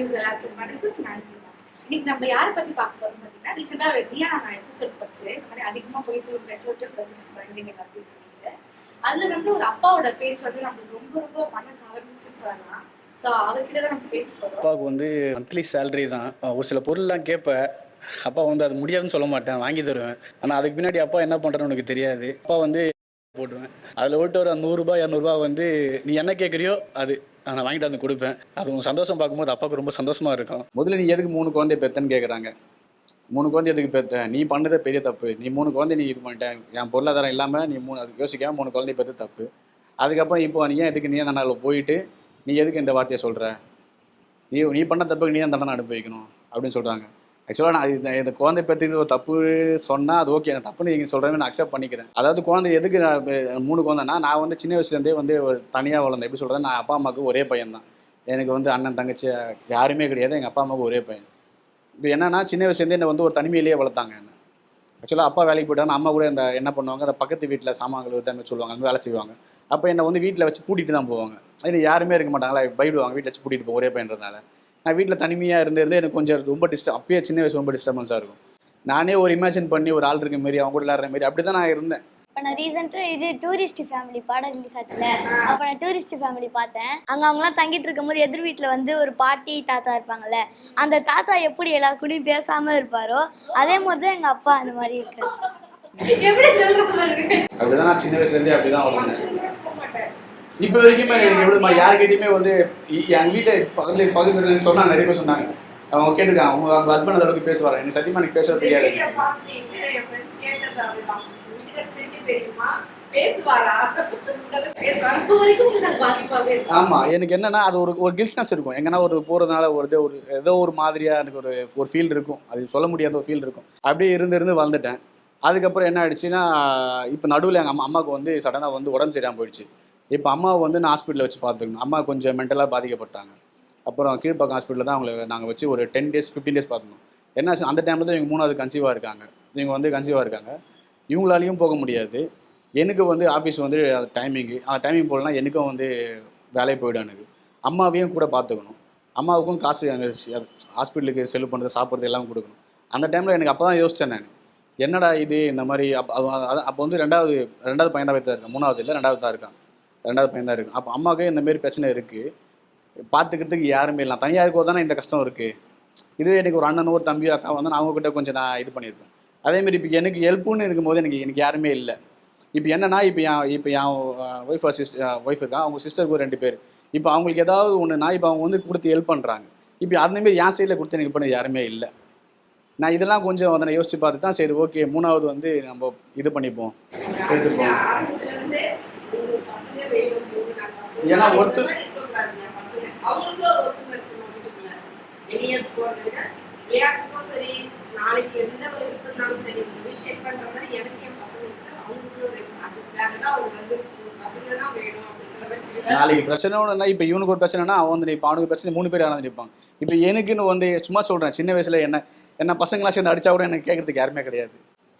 News எல்லாருக்கும் வணக்கம். நன்றி இன்னைக்கு நம்ம யாரை பத்தி பார்க்க போறோம் பார்த்தீங்கன்னா ரீசெண்டா ரியா நான் எபிசோட் படிச்சு இந்த மாதிரி அதிகமா போய் சொல்லி பெட்ரோல் பஸ்ஸஸ் குழந்தைங்க அப்படின்னு சொல்லிட்டு. அதுல வந்து ஒரு அப்பாவோட பேச்சு வந்து நம்மளுக்கு ரொம்ப ரொம்ப மன கவர்ந்துச்சுன்னு சொல்லலாம். ஸோ அவர்கிட்ட தான் நம்ம பேச போறோம். அப்பாவுக்கு வந்து மந்த்லி சேலரி தான். ஒரு சில பொருள்லாம் கேட்பேன் அப்பா வந்து அது முடியாதுன்னு சொல்ல மாட்டேன் வாங்கி தருவேன். ஆனால் அதுக்கு பின்னாடி அப்பா என்ன பண்ணுறேன்னு உனக்கு தெரியாது. அப்பா வந்து போட்டுருவேன். அதில் விட்டு ஒரு நூறுரூபா இரநூறுபா வந்து நீ என்ன கேட்குறியோ அது. நான் வாங்கிட்டு வந்து கொடுப்பேன். அது உங்க சந்தோஷம் பார்க்கும்போது அப்பாவுக்கு ரொம்ப சந்தோஷமா இருக்கும். முதல்ல நீ எதுக்கு மூணு குழந்தை பெத்தன்னு கேட்குறாங்க மூணு குழந்தை எதுக்கு பெத்த? நீ பண்ணதே பெரிய தப்பு. நீ மூணு குழந்தை நீ இது பண்ணிட்டேன் என் பொருளாதாரம் இல்லாமல் நீ மூணு அதுக்கு யோசிக்காம மூணு குழந்தை பெற்று தப்பு. அதுக்கப்புறம் இப்போ நீ ஏன் எதுக்கு நீ அந்த நாளில் போயிட்டு நீ எதுக்கு இந்த வார்த்தையை சொல்கிற நீ நீ பண்ண தப்புக்கு நீ தான் தண்டனை அனுபவிக்கணும்? அப்படின்னு சொல்கிறாங்க ஆக்சுவலாக நான் இந்த இந்த குழந்தை பற்றி ஒரு தப்பு சொன்னால் அது ஓகே அந்த தப்புன்னு நீங்கள் சொல்கிறேன் நான் அக்செப்ட் பண்ணிக்கிறேன். அதாவது குழந்தை எதுக்கு நான் மூணு குழந்தைன்னா நான் வந்து சின்ன வயசுலேருந்தே வந்து ஒரு தனியாக வளர்ந்தேன் எப்படி சொல்கிறது நான் அப்பா அம்மாவுக்கு ஒரே பையன் தான் எனக்கு வந்து அண்ணன் தங்கச்சி யாருமே கிடையாது. எங்கள் அப்பா அம்மாவுக்கு ஒரே பையன். இப்போ என்னன்னா சின்ன வயசுலேருந்தே என்னை வந்து ஒரு தனிமையிலேயே வளர்த்தாங்க என்ன. ஆக்சுவலாக அப்பா வேலைக்கு போயிட்டாங்க அம்மா கூட இந்த என்ன பண்ணுவாங்க அந்த பக்கத்து வீட்டில் சாமான்கள் தான் சொல்லுவாங்க அங்கே வேலை செய்வாங்க. அப்போ என்னை வந்து வீட்டில் வச்சு கூட்டிகிட்டு தான் போவாங்க. அதில் யாருமே இருக்க மாட்டாங்களா? பயிடுவாங்க வீட்டில் வச்சு கூட்டிகிட்டு போக ஒரே பையன்றதுனால. நான் வீட்டில் தனிமையாக இருந்து இருந்து எனக்கு கொஞ்சம் ரொம்ப டிஸ்டர்ப் அப்பயே சின்ன வயசு ரொம்ப டிஸ்டர்பன்ஸாக இருக்கும். நானே ஒரு இமேஜின் பண்ணி ஒரு ஆள் இருக்க மாரி அவங்க கூட விளையாடுற மாதிரி அப்படி தான் நான் இருந்தேன். இப்போ நான் ரீசெண்டாக இது டூரிஸ்ட் ஃபேமிலி படம் ரிலீஸ் ஆச்சுல. அப்போ நான் டூரிஸ்ட் ஃபேமிலி பார்த்தேன். அங்கே அவங்களாம் தங்கிட்டு இருக்கும்போது எதிர் வீட்டில் வந்து ஒரு பாட்டி தாத்தா இருப்பாங்கல்ல. அந்த தாத்தா எப்படி எல்லார் கூடயும் பேசாமல் இருப்பாரோ அதே மாதிரி தான் எங்கள் அப்பா அந்த மாதிரி இருக்காரு. எப்படி சொல்ற பாருங்க அப்படி தான் நான் சின்ன வயசுலேருந்தே அப்படி தான் வளர்ந்தேன். இப்போ வரைக்குமே எனக்கு எப்படிமா யார்கிட்டயுமே வந்து என் வீட்டில் பக்கத்துல பக்கத்துல சொன்னாங்க நிறைய பேர் சொன்னாங்க. அவங்க கேட்டுருக்காங்க அவங்க அவங்க ஹஸ்பண்ட் அந்த அளவுக்கு பேசுவாங்க எனக்கு சத்தியமா எனக்கு பேச தெரியாது. பேசுவாரா? பேசுவாரா ஆமா எனக்கு என்னன்னா அது ஒரு ஒரு கில்ட்னஸ் இருக்கும். எங்கன்னா ஒரு போறதுனால ஒரு ஒரு ஏதோ ஒரு மாதிரியா எனக்கு ஒரு ஒரு ஃபீல் இருக்கும். அது சொல்ல முடியாத ஒரு ஃபீல் இருக்கும். அப்படியே இருந்து இருந்து வளர்ந்துட்டேன் அதுக்கப்புறம் என்ன ஆயிடுச்சுன்னா இப்போ நடுவில் எங்கள் அம்மா அம்மாவுக்கு வந்து சடனாக வந்து உடம்பு சரியாமல் போயிடுச்சு. இப்போ அம்மாவை வந்து நான் ஹாஸ்பிட்டலில் வச்சு பார்த்துக்கணும். அம்மா கொஞ்சம் மென்டலாக பாதிக்கப்பட்டாங்க. அப்புறம் கீழ்ப்பாக்கம் ஹாஸ்பிட்டலில் தான் அவங்களை நாங்கள் வச்சு ஒரு டென் டேஸ் ஃபிஃப்டீன் டேஸ் பார்த்துக்கணும். என்ன அந்த டைமில் தான் இவங்க மூணாவது கன்சீவாக இருக்காங்க. இவங்க வந்து கன்சீவாக இருக்காங்க. இவங்களாலையும் போக முடியாது. எனக்கு வந்து ஆஃபீஸ் வந்து டைமிங்கு அந்த டைமிங் போகலன்னா எனக்கும் வந்து வேலையை போயிடும் எனக்கு. அம்மாவையும் கூட பார்த்துக்கணும். அம்மாவுக்கும் காசு ஹாஸ்பிட்டலுக்கு செலவு பண்ணுறது சாப்பிட்றது எல்லாம் கொடுக்கணும். அந்த டைமில் எனக்கு அப்போ தான் யோசித்தேன் நான். என்னடா இது? இந்த மாதிரி அப்போ அப்போ வந்து ரெண்டாவது ரெண்டாவது பையன் தான் இருக்கேன். மூணாவது இல்லை ரெண்டாவது தான் இருக்கான். ரெண்டாவது பையன் தான் இருக்கும் அப்போ அம்மாவுக்கு இந்த மாதிரி பிரச்சனை இருக்குது பார்த்துக்கிறதுக்கு யாருமே இல்லை. தனியாக இருக்கோ தானே இந்த கஷ்டம் இருக்குது இதுவே எனக்கு ஒரு அண்ணனோ ஒரு தம்பியோ அக்கா வந்து நான் அவங்ககிட்ட கொஞ்சம் நான் இது பண்ணியிருப்பேன். அதேமாரி இப்போ எனக்கு ஹெல்ப்புன்னு இருக்கும்போது எனக்கு எனக்கு யாருமே இல்லை. இப்போ என்னன்னா இப்போ என் இப்போ என் ஒய்ஃப் சிஸ்டர் ஒய்ஃப் இருக்கா? அவங்க சிஸ்டருக்கு ஒரு ரெண்டு பேர். இப்போ அவங்களுக்கு ஏதாவது ஒன்றுனா இப்போ அவங்க வந்து கொடுத்து ஹெல்ப் பண்ணுறாங்க இப்போ அந்தமாரி என் சைடில் கொடுத்து எனக்கு பண்ண யாருமே இல்லை. நான் இதெல்லாம் கொஞ்சம் அதை நான் யோசிச்சு பார்த்து தான் சரி ஓகே மூணாவது வந்து நம்ம இது பண்ணிப்போம். ஏன்னா ஒருத்தர்- விளையாட்டுக்கும் சரி நாளைக்கு எந்த ஒரு விருப்பத்தாலும் சரி இந்த விஷயம் பண்ற மாதிரி எனக்கு என் பசங்களுக்கு அவங்களுக்குள்ள ஒரு அதுக்காக தான் அவங்க வந்து ஒரு பசங்க தான் வேணும் அப்படிங்கிறத நாளைக்கு பிரச்சனை ஒன்றுனா இப்போ இவனுக்கு ஒரு பிரச்சனைனா அவன் வந்து இப்போ அவனுக்கு பிரச்சனை மூணு பேர் யாராவது நிற்பாங்க இப்போ எனக்குன்னு வந்து சும்மா சொல்கிறேன் சின்ன வயசில் என்ன என்ன பசங்களாம் சேர்ந்து அடிச்சா கூட எனக்கு கேட்கறதுக்கு யாருமே கிடையாது.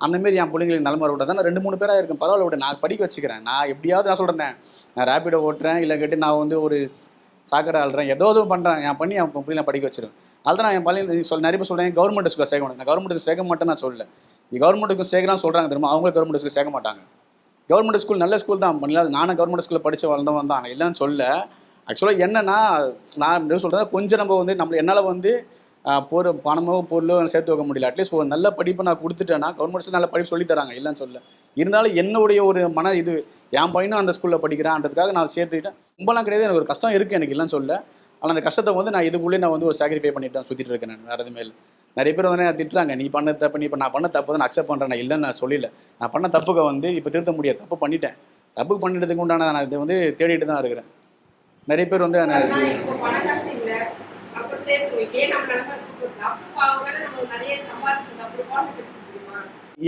அந்த மாதிரி என் பிள்ளைங்களுக்கு நிலம விட தான் ரெண்டு மூணு பேராக இருக்கும் பரவாயில்ல விட. நான் படிக்க வச்சுக்கிறேன். நான் எப்படியாவது நான் சொல்கிறேன் நான் ரேப்பிடோ ஓட்டுறேன். இல்லை கேட்டு நான் வந்து ஒரு சாக்கடை ஆள்றேன் ஏதோ எதுவும் பண்ணுறேன் என் பண்ணி என் பிள்ளைங்க படிக்க வச்சிருவேன். அதுதான் நான் என் பள்ளியில் சொல் நிறைய பேர் சொல்கிறேன் கவர்மெண்ட் ஸ்கூலில் சேர்க்க மாட்டேன் நான் கவர்மெண்ட் சேர்க்க மாட்டேன்னு நான் சொல்லல. கவர்மெண்ட்டுக்கும் சேர்க்கலாம் சொல்கிறாங்க திரும்ப அவங்களும் கவர்மெண்ட் ஸ்கூல் சேர்க்க மாட்டாங்க. கவர்மெண்ட் ஸ்கூல் நல்ல ஸ்கூல் தான். பண்ணல நானும் கவர்மெண்ட் ஸ்கூலில் படித்து வளர்ந்தவன் தான். இல்லைன்னு சொல்ல ஆக்சுவலாக என்னன்னா நான் எப்படி சொல்கிறேன் கொஞ்சம் நம்ம வந்து நம்ம என்னால் வந்து பொருள் பணமோ பொருளோ சேர்த்து வைக்க முடியல. அட்லீஸ்ட் ஒரு நல்ல படிப்பை நான் கொடுத்துட்டேன்னா கவர்மெண்ட் நல்ல படிப்பு சொல்லி தராங்க. இல்லைன்னு சொல்ல இருந்தாலும் என்னுடைய ஒரு மன இது என் பையனும் அந்த ஸ்கூலில் படிக்கிறான்றதுக்காக நான் சேர்த்துக்கிட்டேன். ரொம்பலாம் கிடையாது. எனக்கு ஒரு கஷ்டம் இருக்குது எனக்கு இல்லைன்னு சொல்ல ஆனால் அந்த கஷ்டத்தை வந்து நான் இதுக்குள்ளே நான் வந்து ஒரு சாக்ரிஃபை பண்ணிட்டு தான் சுற்றிட்டு இருக்கேன் நான். வேறு எதுவுமே இல்லை. நிறைய பேர் வந்து நான் திட்டுறாங்க. நீ பண்ண தப்பு நீ இப்போ நான் பண்ண தப்பு தான் நான் அக்செப்ட் பண்ணுறேன் நான் இல்லைன்னு நான் சொல்லல. நான் பண்ண தப்புக்கு வந்து இப்போ திருத்த முடியாது. தப்பு பண்ணிட்டேன். தப்பு பண்ணிட்டதுக்கு உண்டான நான் இதை வந்து தேடிட்டு தான் இருக்கிறேன். நிறைய பேர் வந்து நான் அதனால இப்போ பண காசு இல்ல அப்புறம் சேர்த்து வைக்க நம்ம நிலம அப்பா அவங்க நம்ம நிறைய சம்பாதிச்சதுக்கு அப்புறம் குழந்தை கட்ட முடியுமா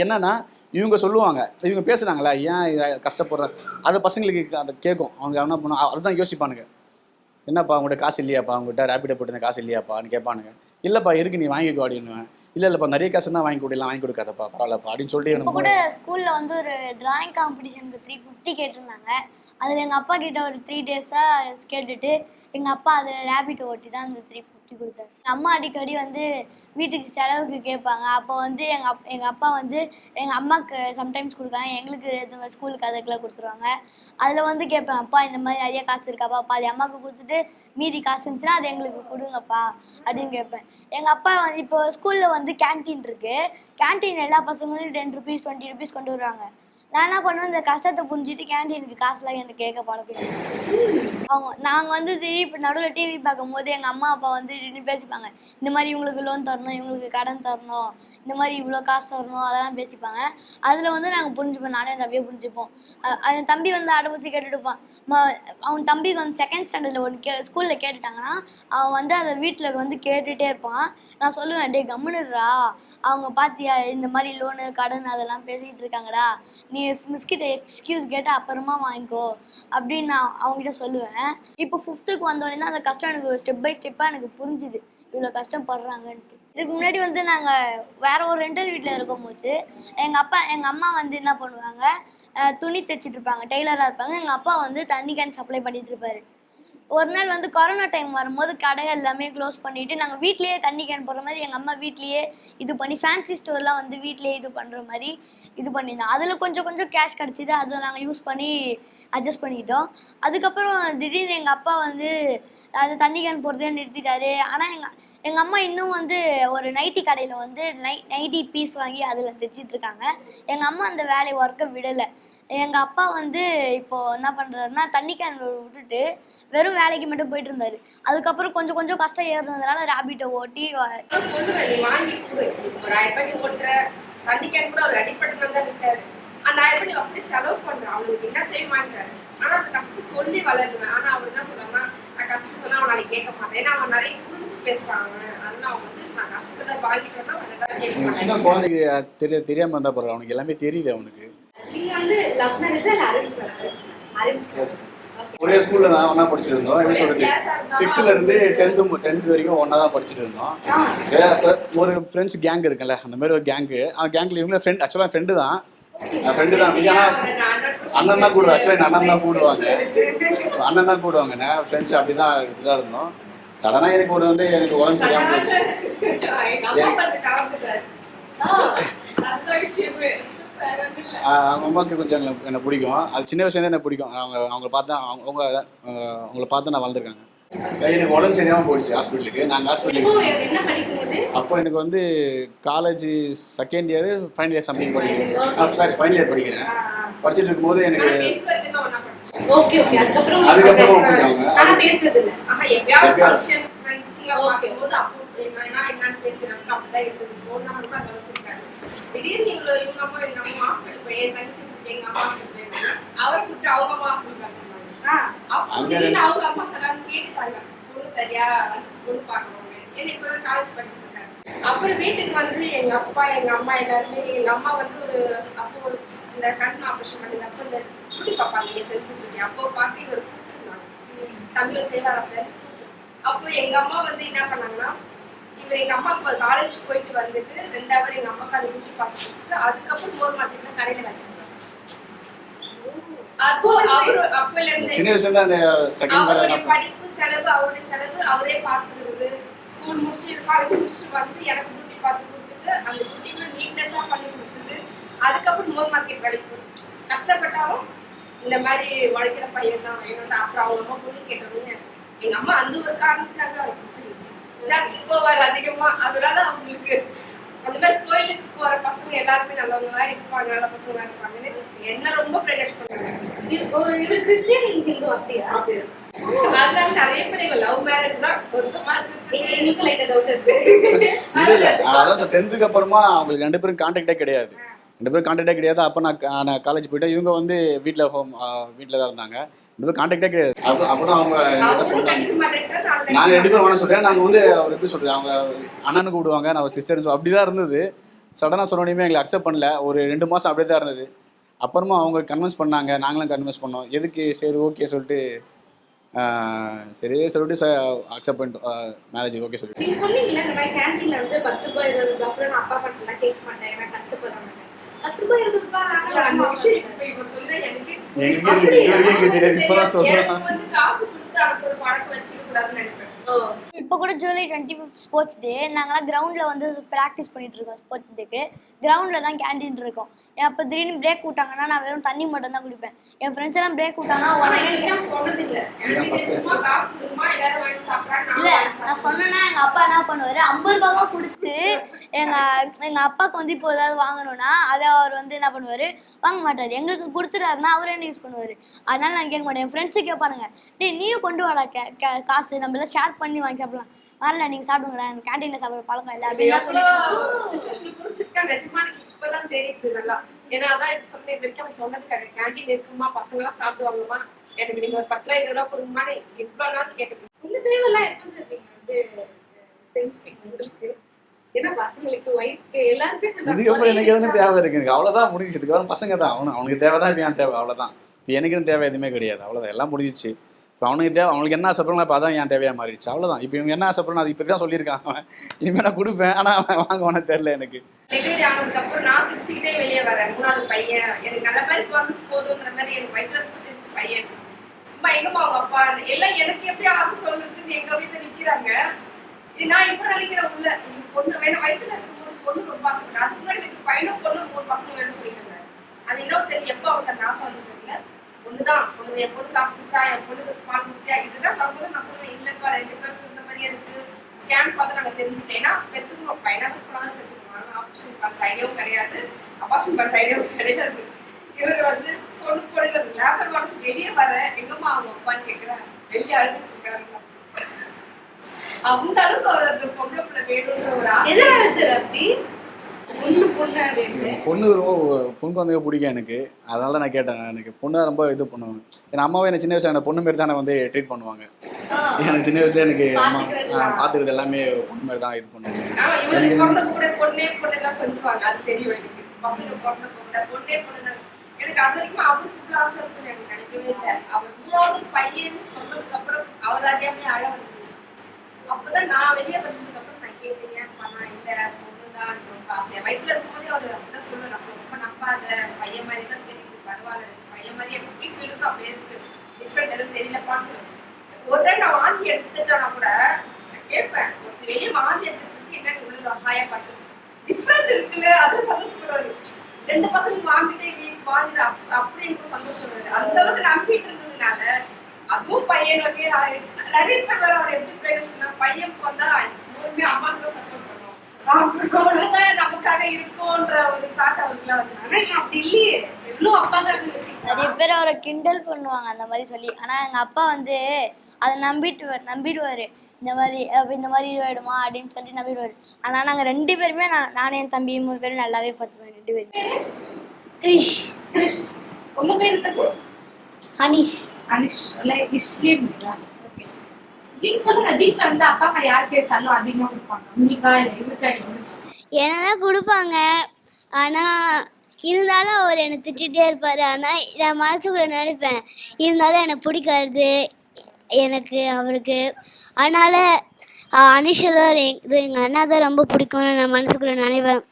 என்னன்னா இவங்க சொல்லுவாங்க இவங்க பேசுகிறாங்களா ஏன் இதை கஷ்டப்படுற? அது பசங்களுக்கு அந்த கேட்கும். அவங்க என்ன பண்ணும் அதுதான் யோசிப்பானுங்க. என்னப்பா அவங்ககிட்ட காசு இல்லையாப்பா? அவங்ககிட்ட ரேபிடோ போட்டு காசு இல்லையாப்பான்னு கேட்பானுங்க. இல்லைப்பா இருக்கு நீ வாங்கிக்கோ அப்படின்னுவேன். இல்லை இல்லைப்பா நிறைய காசு தான் வாங்கி கொடுக்கலாம் வாங்கி கொடுக்காதப்பா பரவாயில்லப்பா அப்படின்னு சொல்லிட்டு எனக்கு கூட ஸ்கூலில் வந்து ஒரு டிராயிங் காம்படிஷனுக்கு த்ரீ ஃபிஃப்டி கேட்டிருந்தாங்க. அதில் எங்கள் அப்பா கிட்ட ஒரு த்ரீ டேஸாக கேட்டுட்டு எங்கள் அப்பா அதை ரேபிட் ஓட்டி தான் அந்த த்ரீ ஃபிஃப்டி கொடுத்தாரு எங்கள் அம்மா அடிக்கடி வந்து வீட்டுக்கு செலவுக்கு கேட்பாங்க. அப்போ வந்து எங்கள் அப் எங்கள் அப்பா வந்து எங்கள் அம்மாவுக்கு சம்டைம்ஸ் கொடுக்காங்க எங்களுக்கு ஸ்கூலுக்கு அதுக்கெல்லாம் கொடுத்துருவாங்க. அதில் வந்து கேட்பேன் அப்பா இந்த மாதிரி நிறைய காசு இருக்காப்பா பாதி அம்மாவுக்கு கொடுத்துட்டு மீதி காசு இருந்துச்சுன்னா அது எங்களுக்கு கொடுங்கப்பா அப்படின்னு கேட்பேன். எங்கள் அப்பா வந்து இப்போ ஸ்கூலில் வந்து கேன்டீன் இருக்கு. கேன்டீன் எல்லா பசங்களும் டென் ருபீஸ் டுவெண்ட்டி ருபீஸ் கொண்டு வருவாங்க. நான் என்ன பண்ணுவேன்? இந்த கஷ்டத்தை புரிஞ்சுட்டு கேண்டீனுக்கு காசுலாம் எனக்கு கேட்க பழக்கம் அவங்க நாங்கள் வந்து திடீர் இப்போ நடுவில் டிவி பார்க்கும்போது எங்கள் அம்மா அப்பா வந்து திடீர்னு பேசிப்பாங்க. இந்த மாதிரி இவங்களுக்கு லோன் தரணும் இவங்களுக்கு கடன் தரணும் இந்த மாதிரி இவ்வளோ காசு தரணும் அதெல்லாம் பேசிப்பாங்க. அதில் வந்து நாங்கள் புரிஞ்சுப்போம். நானும் என் தம்பியை புரிஞ்சுப்போம். என் தம்பி வந்து அடம்பிடிச்சு கேட்டுட்டுப்பான். அவன் தம்பிக்கு வந்து செகண்ட் ஸ்டாண்டர்டில் ஒன்று கே ஸ்கூலில் கேட்டுட்டாங்கன்னா அவன் வந்து அதை வீட்டில் வந்து கேட்டுகிட்டே இருப்பான். நான் சொல்லுவேன் டே கம்முனுடுறா அவங்க பாத்தியா இந்த மாதிரி லோனு கடன் அதெல்லாம் பேசிக்கிட்டு இருக்காங்கடா. நீ மிஸ்கிட்ட எக்ஸ்கியூஸ் கேட்டால் அப்புறமா வாங்கிக்கோ அப்படின்னு நான் அவங்ககிட்ட சொல்லுவேன். இப்போ ஃபிஃப்த்துக்கு வந்தோடனே தான் அந்த கஷ்டம் எனக்கு ஸ்டெப் பை ஸ்டெப்பாக எனக்கு புரிஞ்சுது. இவ்வளோ கஷ்டப்படுறாங்கன்ட்டு. இதுக்கு முன்னாடி வந்து நாங்கள் வேற ஒரு ரெண்டல் வீட்டில் இருக்கும்போது எங்கள் அப்பா எங்கள் அம்மா வந்து என்ன பண்ணுவாங்க துணி தைச்சிட்டு இருப்பாங்க டெய்லராக இருப்பாங்க. எங்கள் அப்பா வந்து தண்ணி கேன் சப்ளை பண்ணிட்டு இருப்பாரு. ஒரு நாள் வந்து கொரோனா டைம் வரும்போது கடை எல்லாமே க்ளோஸ் பண்ணிட்டு நாங்கள் வீட்லயே தண்ணி கேன் போடுற மாதிரி எங்கள் அம்மா வீட்லயே இது பண்ணி ஃபேன்சி ஸ்டோர்லாம் வந்து வீட்லயே இது பண்ணுற மாதிரி இது பண்ணியிருந்தோம். அதில் கொஞ்சம் கொஞ்சம் கேஷ் கிடச்சிது. அதை நாங்கள் யூஸ் பண்ணி அட்ஜஸ்ட் பண்ணிட்டோம். அதுக்கப்புறம் திடீர்னு எங்கள் அப்பா வந்து அது தண்ணி கேன் போடுறதே நிறுத்திட்டாரு. ஆனால் எங்கள் எங்கள் அம்மா இன்னும் வந்து ஒரு நைட்டி கடையில் வந்து நை நைட்டி பீஸ் வாங்கி அதில் தைச்சிட்ருக்காங்க எங்கள் அம்மா அந்த வேலையை ஒர்க்கை விடலை. எங்கள் அப்பா வந்து இப்போ என்ன பண்ணுறாருன்னா தண்ணி கேன் விட்டுட்டு வெறும் வேலைக்கு மட்டும் போயிட்டு இருந்தாரு அதுக்கப்புறம் கொஞ்சம் கொஞ்சம் கஷ்டம் ஏறுனதுனால ரேபிட்டை ஓட்டி சொல்லுவேன் நீ வாங்கி கொடு. ஒரு ஆயிரம் ரூபாய் நீ ஓட்டுற? தண்ணி கேன் கூட ஒரு அடிப்பட்டு தான் விட்டாரு அந்த ஆயிரம் ரூபாய் அப்படி செலவு பண்ற? அவனுக்கு என்ன தெரியுமான்றாரு. ஆனா அந்த கஷ்டம் சொல்லி வளருவேன் ஆனா அவர் என்ன சொல்றாங்கன்னா நான் கஷ்டம் சொன்னா அவன் நாளைக்கு கேட்க மாட்டேன். ஏன்னா அவன் நிறைய புரிஞ்சு பேசுறாங்க. அதனால அவன் வந்து நான் கஷ்டத்துல வாங்கிட்டு வந்தா அவன் சின்ன குழந்தைக்கு தெரிய தெரியாம இருந்தா பரவாயில்ல. அவனுக்கு எல்லாமே தெரியுது அவனுக்கு. வந்து லவ் மேரேஜா இல்ல அரேஞ்ச் மேரேஜ் அரேஞ்ச் மேரேஜ் ஒரே ஸ்கூல்ல தான் ஒண்ணா படிச்சுட்டு இருந்தோம் என்ன சொல்றது? சிக்ஸ்த்ல இருந்து டென்த்து டென்த் வரைக்கும் ஒண்ணா தான் படிச்சுட்டு இருந்தோம். ஒரு ஃப்ரெண்ட்ஸ் கேங் இருக்குல்ல அந்த மாதிரி ஒரு கேங்கு அவன் கேங்ல இவங்க ஃப்ரெண்ட் ஆக்சுவலா ஃப்ரெண்டு தான். ஃப்ரெண்டு தான். ஆனா அண்ணன் தான் கூடுவாங்க. ஆக்சுவலா அண்ணன் தான் கூடுவாங்க. அண்ணன் தான் கூடுவாங்க. ஃப்ரெண்ட்ஸ் அப்படிதான் இதாக இருந்தோம். சடனா எனக்கு ஒரு வந்து எனக்கு உடம்பு சரியாம போயிடுச்சு. அம்மாவுக்கு கொஞ்சம் என்ன- என்ன பிடிக்கும். அது சின்ன வயசுல எனக்கு பிடிக்கும். அவங்க அவங்கள பார்த்தா அவங்க அவங்க அவங்கள பார்த்து நான் வளர்ந்துருக்காங்க. எனக்கு உடம்பு சரியாம போயிடுச்சு ஹாஸ்பிட்டலுக்கு நாங்கள் ஹாஸ்பிட்டலுக்கு என்ன படிக்கும் போது அப்போ எனக்கு வந்து college second year final year something படிக்கிறேன். சாரி ஃபைனல் இயர் படிக்கிறேன். படிச்சுட்டு இருக்கும்போது எனக்கு அதுக்கப்புறம் என்ன என்னன்னு பேசுறாங்க அப்படிதான் இருக்குது number கூட அந்த அளவுக்கு இருக்காது. திடீர்னு இவங்க இவங்க அம்மா எங்க அம்மா ஹாஸ்பிட்டல் போய் என் தங்கச்சி கூப்பிட்டு எங்க அம்மா ஹாஸ்பிட்டல் போயிருந்தாங்க அவரை கூப்பிட்டு அவங்க அம்மா ஹாஸ்பிட்டல் பார்த்துருந்தாங்க திடீர்னு அவங்க அம்மா சடான்னு கேட்டுட்டாங்க பொண்ணு தெரியா? பொண்ணு பார்க்கணும்னு. என்ன இப்பதான் காலேஜ் படிச்சுட்டு இருக்காங்க. அப்புறம் வீட்டுக்கு வந்து எங்க அப்பா எங்க அம்மா எல்லாருமே எங்க அம்மா வந்து ஒரு அப்போ ஒரு இந்த கண் ஆபரேஷன் பண்ணி அப்போ இந்த குட்டி பார்ப்பாங்க சென்சிட்டிவிட்டி அப்போ பார்த்து இவர் கூப்பிட்டுருந்தாங்க. தம்பி செய்வார் அப்போ எங்க அம்மா வந்து என்ன பண்ணாங்கன்னா இவர் எங்க அம்மாக்கு காலேஜ் போயிட்டு வந்துட்டு ரெண்டாவது எங்க அம்மாக்கு அதை ஊட்டி பார்த்துட்டு அதுக்கப்புறம் மோர் மார்க்கெட்ல கடையில வச்சிருந்தாங்க அப்போ அவரு அப்போல இருந்து அவருடைய படிப்பு செலவு அவருடைய செலவு அவரே பார்த்துக்கிறது. ஸ்கூல் முடிச்சு காலேஜ் முடிச்சுட்டு வந்து எனக்கு டியூட்டி பார்த்து கொடுத்துட்டு அந்த டியூட்டியுமே நீட்னஸா பண்ணி கொடுத்தது அதுக்கப்புறம் மோர் மார்க்கெட் வேலைக்கு கஷ்டப்பட்டாலும் இந்த மாதிரி உழைக்கிற பையன் தான். என்னோட அப்புறம் அவங்க அம்மா பொண்ணு கேட்டவங்க எங்க அம்மா அந்த ஒரு காரணத்துக்காக அவர் பிடிச்சிருக்கு சர்ச் போவார் அதிகமா அதனால அவங்களுக்கு அந்த மாதிரி கோயிலுக்கு போற பசங்க எல்லாருமே நல்லவங்களா இருப்பாங்க நல்ல பசங்களா இருப்பாங்கன்னு என்ன ரொம்ப ப்ரெனேஜ் ஓ, இவர் கிறிஸ்டியன் ஹிந்து அப்படியா. அதனால நிறைய பேர் எங்க லவ் மேரேஜ் தான் பொருத்தமா டென்த்துக்கு அப்புறமா அவங்களுக்கு ரெண்டு பேரும் கான்டாக்டே கிடையாது. ரெண்டு பேரும் கான்டாக்டே கிடையாது. அப்போ நான் காலேஜ் போயிட்டேன். இவங்க வந்து வீட்டில் ஹோம் வீட்டில் தான் இருந்தாங்க. பேரும் கான்டாக்டே கிடையாது அப்போ அப்போ அவங்க நாங்கள் ரெண்டு பேரும் வேணா சொல்றேன். நாங்கள் வந்து அவர் எப்படி சொல்றது? அவங்க அண்ணனு கூப்பிடுவாங்க நான் ஒரு சிஸ்டர் அப்படி தான் இருந்தது. சடனாக சொன்னோடனே எங்களை அக்செப்ட் பண்ணல. ஒரு ரெண்டு மாதம் அப்படியே தான் இருந்தது. அப்புறமா அவங்க கன்வின்ஸ் பண்ணாங்க. நாங்களும் கன்வின்ஸ் பண்ணோம். எதுக்கு? சரி ஓகே சொல்லிட்டு சரி சொல்லிட்டு அக்செப்ட் பண்ணிட்டோம். மேரேஜ் ஓகே சொல்லிட்டு. இப்ப கூட July twenty fifth sports day நாங்களாம் கிரவுண்டில் வந்து ப்ராக்டிஸ் பண்ணிட்டு இருக்கோம் ஸ்போர்ட்ஸ் டேக்கு கிரவுண்டில் தான் கேண்டீன் இருக்கும். அப்போ திடீர்னு பிரேக் விட்டாங்கன்னா நான் வெறும் தண்ணி மட்டும் தான் குடிப்பேன். என் ஃப்ரெண்ட்ஸ் எல்லாம் பிரேக் விட்டாங்கன்னா இல்ல நான் சொன்னேன்னா எங்க அப்பா என்ன பண்ணுவாரு? ஐம்பது ரூபாவா கொடுத்து எங்க எங்க அப்பாவுக்கு வந்து இப்போ ஏதாவது வாங்கணும்னா அதை அவர் வந்து என்ன பண்ணுவாரு? வாங்க மாட்டாரு. எங்களுக்கு கொடுத்துட்டாருன்னா அவரே யூஸ் பண்ணுவாரு? அதனால நான் கேட்க மாட்டேன். என் ஃப்ரெண்ட்ஸு கேட்பானுங்க. டேய் நீயும் கொண்டு வாடா கே- கே- காசு. நம்ம எல்லாம் ஷேர் பண்ணி வாங்கி சாப்பிடலாம். வரல நீங்க சாப்பிடுங்களேன். எனக்கு கேண்டீன்ல சாப்பிடுற பழக்கம் இல்லை அப்படின்னு எனக்கு இப்பதான் தெரியுது நல்லா ஏன்னா அதான் சொன்ன இது வரைக்கும் அவன் சொன்னது கிடையாது. கேண்டீன் இருக்குமா பசங்க எல்லாம் சாப்பிடுவாங்கம்மா. எனக்கு நீங்க ஒரு பத்து ரூபாய் இருபது ரூபா கொடுங்கம்மான்னு இவ்வளவு நாள் கேட்டது இந்த தேவையெல்லாம் எப்ப நீங்க வந்து செஞ்சுப்பீங்க உங்களுக்கு. ஏன்னா பசங்களுக்கு ஒய்ஃப்க்கு எல்லாருமே இதுக்கப்புறம் எனக்கு எதுவும் தேவை இருக்கு? எனக்கு அவ்வளோதான் முடிஞ்சிச்சு. இதுக்கப்புறம் பசங்க தான். அவனு அவனுக்கு தேவை தான் இப்போ என் தேவை? அவ்வளோதான் இப்போ எனக்குன்னு தேவை எதுவுமே கிடையாது. அவ்வளோதான் எல்லாம் முடிஞ்சிச்சு. இப்போ அவனுக்கு தேவை அவனுக்கு என்ன ஆசைப்படுறோம் இப்போ அதான் என் தேவையாக மாறிடுச்சு. அவ்வளோதான் இப்போ இவங்க என்ன ஆசைப்படுறோம் அது இப்போ தான் சொல்லியிருக்கான் அவன். இனிமேல் நான் கொடுப்பேன் ஆனால் அவன் வாங்குவானே தெரில எனக்கு. டெலிவரி நான் சிரிச்சுக்கிட்டே வெளியே வரேன். மூணாவது பையன் எனக்கு நல்ல பிறந்து போதுங்கிற மாதிரி எனக்கு வயிற்றுல தெரிஞ்ச பையன். எங்கம்மா அவங்க அப்பா? எல்லாம் எனக்கு எப்படி ஆகும் சொல்றதுன்னு எங்க நான் நினைக்கிறேன் உள்ள. பொண்ணு வேணும் வயிற்றுல இருக்கும்போது பொண்ணு ரொம்ப ஆசைப்படுறேன் அதுக்கு முன்னாடி எனக்கு பையனும் பொண்ணு மூணு பசங்க வேணும்னு சொல்லிட்டு அது இன்னும் தெரியும் எப்போ அவங்க நாசம் வந்து ஒண்ணுதான். பொண்ணு என் பொண்ணு சாப்பிட்டுச்சா? என் பொண்ணுக்கு பால் குடிச்சா இதுதான் வரும்போது நான் சொல்றேன் இல்லப்பா ரெண்டு பேருக்கு இந்த மாதிரியே இருக்கு. ஸ்கேன் பார்த்து நாங்க தெரிஞ்சுட்டேன் ஏன்னா பெத்துக்கணும் பையனாக தான் பெத்துக்குவாங்க. ஆப்ரேஷன் பண்ற ஐடியாவும் கிடையாது. அபார்ஷன் பண்ற ஐடியாவும் கிடையாது. இவர் வந்து பொண்ணு பொண்ணு லேபர் வாரத்துக்கு வெளியே வர எங்கம்மா அவங்க அப்பான்னு கேட்கிறேன் வெளியே அழுதுட்டு இருக்காருங்க அந்த அளவுக்கு அவர் அந்த பொம்பளை பிள்ளை வேணும்னு ஒரு ஆசை. சார் அப்படி? பொண்ணு பொண்ணு பொண்ணு ரொம்ப பொண்ணு குழந்தைங்க பிடிக்கும் எனக்கு. அதனால தான் நான் கேட்டேன். எனக்கு பொண்ணு ரொம்ப இது பண்ணுவாங்க. என் அம்மாவே எனக்கு சின்ன வயசுல எனக்கு பொண்ணு மாரி தானே வந்து ட்ரீட் பண்ணுவாங்க. எனக்கு சின்ன வயசுல எனக்கு அம்மா. பார்த்துக்கிறது எல்லாமே. பொண்ணு மாதிரி தான் இது பண்ணுவாங்க. ஆமா இவனுக்கு பிறந்த கூட பொண்ணே பொண்ணு எல்லாம் கொஞ்சுவாங்க. அது தெரியும் எனக்கு. பசங்க பிறந்த கூட பொண்ணே பொண்ணு எனக்கு அது வரைக்கும் அவருக்கு இவ்வளவு ஆசை இருக்குன்னு எனக்கு நினைக்கவே இல்லை. அவர் மூணாவது பையன் சொன்னதுக்கு அப்புறம் அவர் அறியாமே அழ வந்துச்சு. அப்பதான் நான் வெளியே வந்ததுக்கு அப்புறம் நான் கேட்டேன் நான் இல்ல பொண்ணுதான் ரொம்ப ஆசையா வயிற்றுல இருக்கும்போதே அவர் அப்படிதான் சொல்ல நான் ரொம்ப நம்பாத பையன் மாதிரி தான் தெரியுது பரவாயில்ல. பையன் மாதிரி எப்படி ஃபீல் அப்படியே இருக்கு. டிஃப்ரெண்ட் எதுவும் தெரியலப்பான்னு சொல்லுவேன் ஒரு டைம் நான் வாந்தி எடுத்துட்டோம்னா கூட கேட்பேன் வெளியே வாந்தி எடுத்துட்டு என்ன உள்ள ஹாயா பாட்டு டிஃப்ரெண்ட் இருக்குல்ல அது சந்தோஷப்படுவாரு. ரெண்டு பசங்க வாங்கிட்டே இல்லையே வாங்கிட அப்படி எனக்கு சந்தோஷப்படுவாரு. அந்த அளவுக்கு நம்பிட்டு இருந்ததுனால அதுவும் பையன் வகையே ஆயிடுச்சு. நிறைய பேர் வேற அவர் எப்படி பேர் சொன்னா பையனுக்கு வந்தா மூணுமே அம்மாவுக்கு தான் சப்போர்ட் பண்ணுவோம் அவ்வளவுதான் நமக்காக ஒரு தாட் அவருக்குலாம் வந்து ஆனா இவன் அப்படி இல்லையே. எவ்வளவு அப்பா தான் யோசிக்கிறான் நிறைய பேர் அவரை கிண்டல் பண்ணுவாங்க அந்த மாதிரி சொல்லி. ஆனா எங்க அப்பா வந்து அதை நம்பிட்டு நம்பிடுவாரு. இந்த மாதிரி அப்ப இந்த மாதிரி இதுவாயிடுமா? அப்படின்னு சொல்லி நம்பிடுவாரு. ஆனா நாங்க ரெண்டு பேருமே நான் நானும் என் தம்பி மூணு பேரும் நல்லாவே பார்த்துப்போம் ரெண்டு பேரும். கிரிஷ். கிறிஷ் உங்க பேர் என்னது? ஹனீஷ். அனிஷ் ஓகே நீங்க சொல்லுங்க வீட்ல வந்து அப்பா அம்மா யார் கேட்டாலும் அதிகமா கொடுப்பாங்க. உங்களுக்கா இல்ல இவருக்கா என்னதான் கொடுப்பாங்க. ஆனா இருந்தாலும் அவர் என்னை திட்டிகிட்டே இருப்பார். ஆனால் நான் மனசுக்குள்ள நினைப்பேன் இருந்தாலும் எனக்கு பிடிக்காது. எனக்கு அவருக்கு. அதனால அனிஷா தான் இது எங்கள் அண்ணா தான் ரொம்ப பிடிக்கும்னு நான் மனசுக்குள்ள நினைப்பேன்.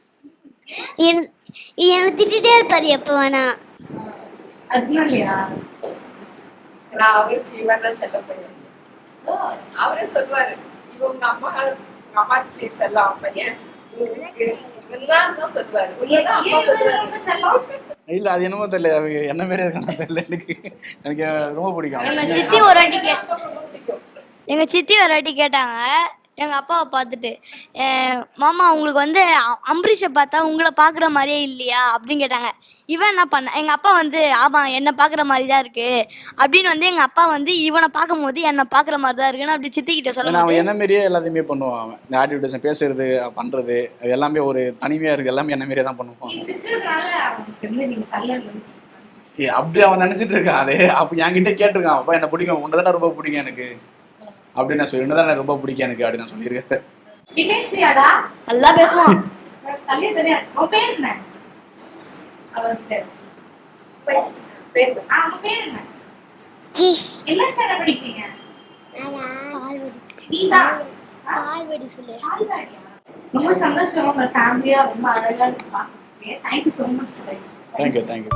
என்னை திட்டிகிட்டே இருப்பார் எப்போ வேணா. அதனாலயா நான் அவருக்கு இவன் தான் செல்ல பையன் அவரே சொல்லுவாரு. இவன் உங்க அம்மா அம்மா செல்லம் பையன் அப்பா இல்லை அது என்னமோ தெரியல. அவங்க என்ன மாரி இருக்கானு தெரியல. எனக்கு எனக்கு ரொம்ப பிடிக்கும். எங்க அவன். சித்தி ஒரு வாட்டி கே அப்பா ரொம்ப பிடிக்கும். எங்க சித்தி ஒரு வாட்டி கேட்டாங்க எங்க அப்பாவை பார்த்துட்டு "அஹ், மாமா உங்களுக்கு வந்து அம்பரீஷை பார்த்தா உங்களை பார்க்குற மாதிரியே இல்லையா? அப்படின்னு கேட்டாங்க. இவன் என்ன பண்ண எங்க அப்பா வந்து ஆமா என்னை பார்க்குற மாதிரி தான் இருக்கு. அப்படின்னு வந்து எங்க அப்பா வந்து இவனை பார்க்கும்போது என்னை பார்க்குற மாதிரி தான் இருக்குன்னு அப்படி சித்தி கிட்ட ஏன்னா சொல்லும்போது அவன் என்ன மாரியே எல்லாத்தையுமே பண்ணுவான். அவன் இந்த ஆட்டிவிட்டேஷன் பேசுறது பண்றது அது எல்லாமே ஒரு தனிமையா இருக்கு. எல்லாமே என்ன மாரியே தான் பண்ணுவான். அப்படி அவன் நினைச்சிட்டு இருக்கான். அதே அப்ப என்கிட்ட கேட்டிருக்கான் அப்பா என்ன பிடிக்கும். உன்னதான ரொம்ப பிடிக்கும் எனக்கு. அப்படின்னு நான் சொல்லி உன்னதான் ரொம்ப பிடிக்கும் எனக்கு அப்படின்னு நான் சொல்லியிருக்கேன் நல்லா பேசுவான். தள்ளிய தெரியாது உன் பேர் என்ன? சார் படிக்கிறீங்க? ரொம்ப சந்தோஷம் உங்க ஃபேமிலியா ரொம்ப அழகா இருப்பா thank you so much thank you thank you